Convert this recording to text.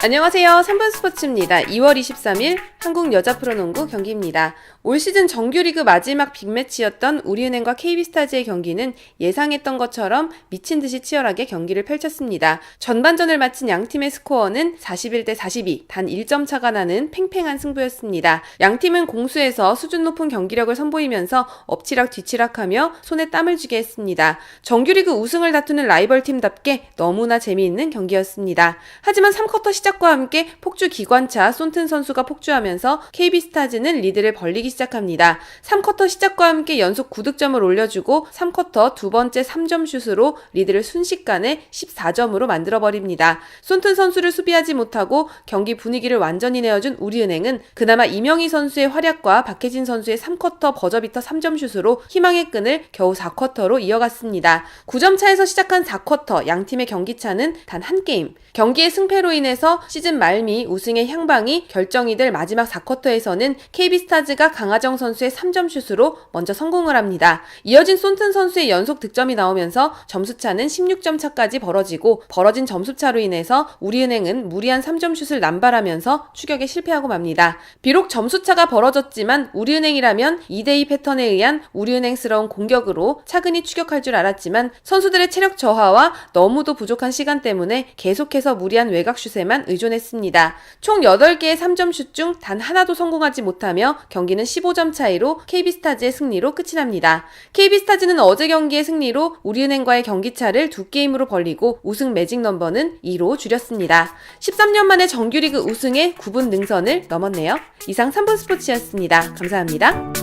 안녕하세요. 3분 스포츠입니다. 2월 23일 한국 여자 프로농구 경기입니다. 올 시즌 정규리그 마지막 빅매치였던 우리은행과 KB스타즈의 경기는 예상했던 것처럼 미친 듯이 치열하게 경기를 펼쳤습니다. 전반전을 마친 양 팀의 스코어는 41대 42, 단 1점 차가 나는 팽팽한 승부였습니다. 양 팀은 공수에서 수준 높은 경기력을 선보이면서 엎치락 뒤치락하며 손에 땀을 쥐게 했습니다. 정규리그 우승을 다투는 라이벌 팀답게 너무나 재미있는 경기였습니다. 하지만 3쿼터 시작 과 함께 폭주 기관차 손튼 선수가 폭주하면서 KB스타즈는 리드를 벌리기 시작합니다. 3쿼터 시작과 함께 연속 9득점을 올려주고 3쿼터 두 번째 3점 슛으로 리드를 순식간에 14점으로 만들어버립니다. 손튼 선수를 수비하지 못하고 경기 분위기를 완전히 내어준 우리은행은 그나마 이명희 선수의 활약과 박혜진 선수의 3쿼터 버저비터 3점 슛으로 희망의 끈을 겨우 4쿼터로 이어갔습니다. 9점 차에서 시작한 4쿼터 양 팀의 경기 차는 단 한 게임. 경기의 승패로 인해서 시즌 말미 우승의 향방이 결정이 될 마지막 4쿼터에서는 KB스타즈가 강하정 선수의 3점 슛으로 먼저 성공을 합니다. 이어진 손튼 선수의 연속 득점이 나오면서 점수차는 16점 차까지 벌어지고 벌어진 점수차로 인해서 우리은행은 무리한 3점 슛을 남발하면서 추격에 실패하고 맙니다. 비록 점수차가 벌어졌지만 우리은행이라면 2대2 패턴에 의한 우리은행스러운 공격으로 차근히 추격할 줄 알았지만 선수들의 체력 저하와 너무도 부족한 시간 때문에 계속해서 무리한 외곽 슛에만 의존했습니다. 총 8개의 3점 슛 중 단 하나도 성공하지 못하며 경기는 15점 차이로 KB스타즈의 승리로 끝이 납니다. KB스타즈는 어제 경기의 승리로 우리은행과의 경기차를 두 게임으로 벌리고 우승 매직 넘버는 2로 줄였습니다. 13년 만에 정규리그 우승의 9분 능선을 넘었네요. 이상 3분 스포츠였습니다. 감사합니다.